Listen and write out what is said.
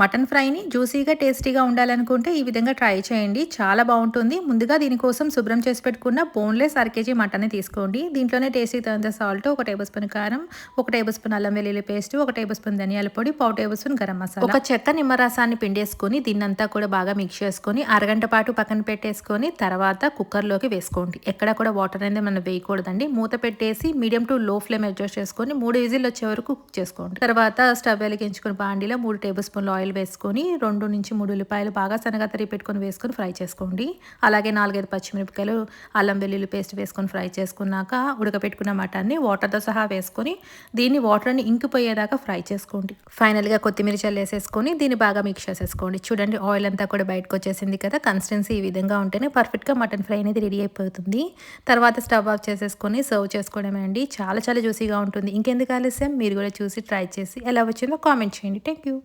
Mutton ఫ్రైని జ్యూసీగా టేస్టీగా ఉండాలనుకుంటే ఈ విధంగా ట్రై చేయండి. చాలా బాగుంటుంది. ముందుగా దీనికోసం శుభ్రం చేసి పెట్టుకున్న బోన్లెస్ అర కేజీ మటన్ని తీసుకోండి. దీంట్లోనే టేస్టీ తగినంత సాల్ట్ ఒక టేబుల్ స్పూన్ కారం ఒక టేబుల్ స్పూన్ అల్లం వెల్లుల్లి పేస్ట్ ఒక టేబుల్ స్పూన్ ధనియాల పొడి పావు టేబుల్ స్పూన్ గరం మసాలా. ఒక చెక్క నిమ్మరసాన్ని పిండేసుకొని దీన్నంతా కూడా బాగా మిక్స్ చేసుకొని అరగంట పాటు పక్కన పెట్టేసుకొని తర్వాత కుక్కర్లోకి వేసుకోండి. ఎక్కడ కూడా వాటర్ అనేది మనం వేయకూడదండి. మూత పెట్టేసి medium to low flame adjust చేసుకొని మూడు విజిల్ వచ్చే వరకు కుక్ చేసుకోండి. తర్వాత స్టవ్ వెలిగించుకుని బాండిలో మూడు టేబుల్ స్పూన్లు ఆయిల్ వేసుకొని రెండు నుంచి మూడు ఉల్లిపాయలు బాగా శనగ తరిగి పెట్టుకొని వేసుకొని ఫ్రై చేసుకోండి. అలాగే నాలుగైదు పచ్చిమిరపకాయలు అల్లం వెల్లుల్లి పేస్ట్ వేసుకొని ఫ్రై చేసుకున్నాక ఉడకపెట్టుకున్న మటన్ని వాటర్తో సహా వేసుకొని దీన్ని వాటర్ని ఇంకిపోయేదాకా ఫ్రై చేసుకోండి. ఫైనల్గా కొత్తిమీర చల్లేసేసుకొని దీన్ని బాగా మిక్స్ చేసేసుకోండి. చూడండి ఆయిల్ అంతా కూడా బయటకు వచ్చేసింది కదా కన్సిస్టెన్సీ ఈ విధంగా ఉంటేనే పర్ఫెక్ట్గా మటన్ ఫ్రై అనేది రెడీ అయిపోతుంది. తర్వాత స్టవ్ ఆఫ్ చేసేసుకొని సర్వ్ చేసుకోవడమే అండి. చాలా చాలా జ్యూసీగా ఉంటుంది. ఇంకెందుకు ఆలస్యం? మీరు కూడా చూసి ట్రై చేసి ఎలా వచ్చిందో కామెంట్ చేయండి. Thank you